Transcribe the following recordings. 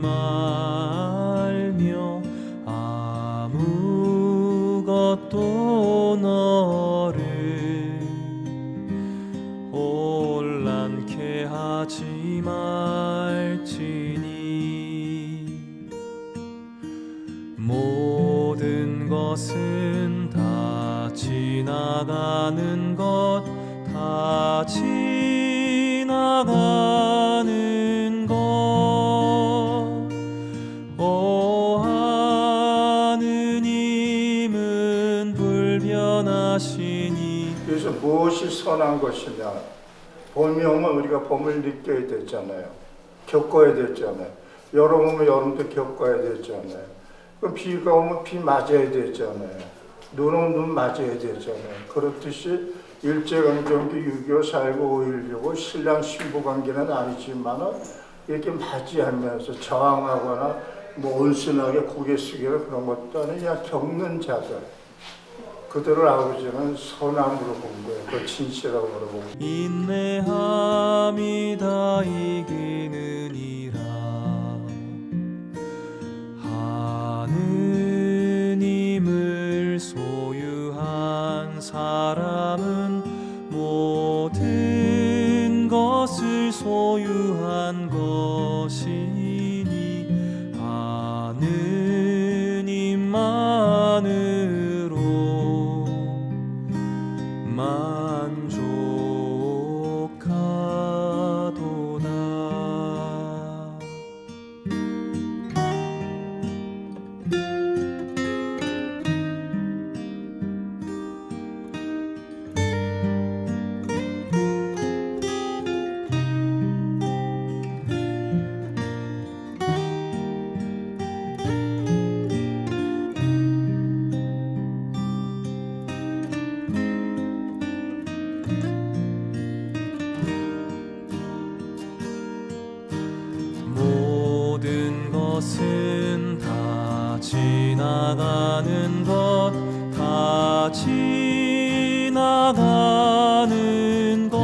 말며 아무것도 너를 혼란케 하지 말지니. 모든 것은 다 지나가는 것 다 지나가 불변하시니 그래서 무엇이 선한 것이냐? 오면 우리가 봄을 느껴야 되잖아요. 겪어야 되잖아요. 여름 오면 여름도 겪어야 되잖아요. 그럼 비가 오면 비 맞아야 되잖아요. 눈 오면 눈 맞아야 되잖아요. 그렇듯이 일제강점기 6.25, 4.19, 5.16 신랑 신부 관계는 아니지만 이렇게 맞이하면서 저항하거나 뭐 온순하게 고개 숙이는 그런 것도 아니야 겪는 자들 그들을 아버지는 선함으로 본 거예요. 그 진실함으로 본 거예요. 인내함이 다 이기느니라 하느님을 소유한 사람은 모든 것을 소유한 것이니 하느 것은 다 지나가는 것, 다 지나가는 것.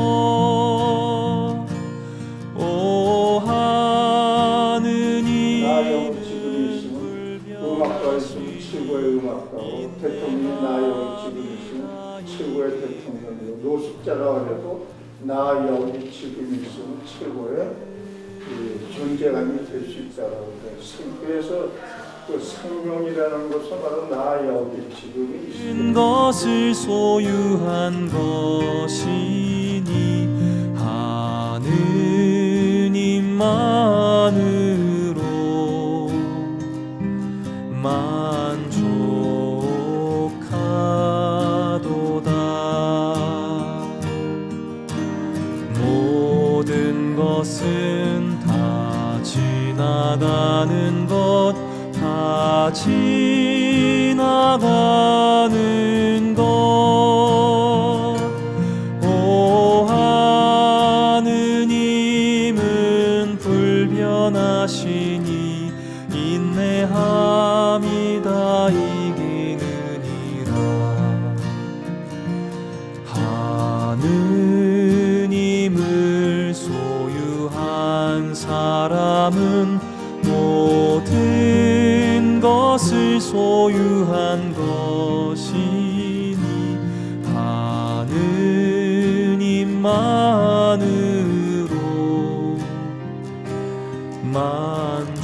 오 하느님 나의 지금 있으면 음악가 있으면 최고의 음악가고 대통령이 나의 지금 있으면 최고의 대통령이고 노숙자라 그래도 나 여기 지금 있으면 최고의 그 존재감이 될 수 있다라고 그래요. 그래서 그 생명이라는 것은 바로 나 여기 지금 있으면 모든 것을 소유한 것이니 하느님만으로 만족 것은 다 지나가는 것, 다 지나가는 것. 오 하느님은 불변하시니 인내함이 다 이기느 것을 소유한 것이니 하느님만으로 만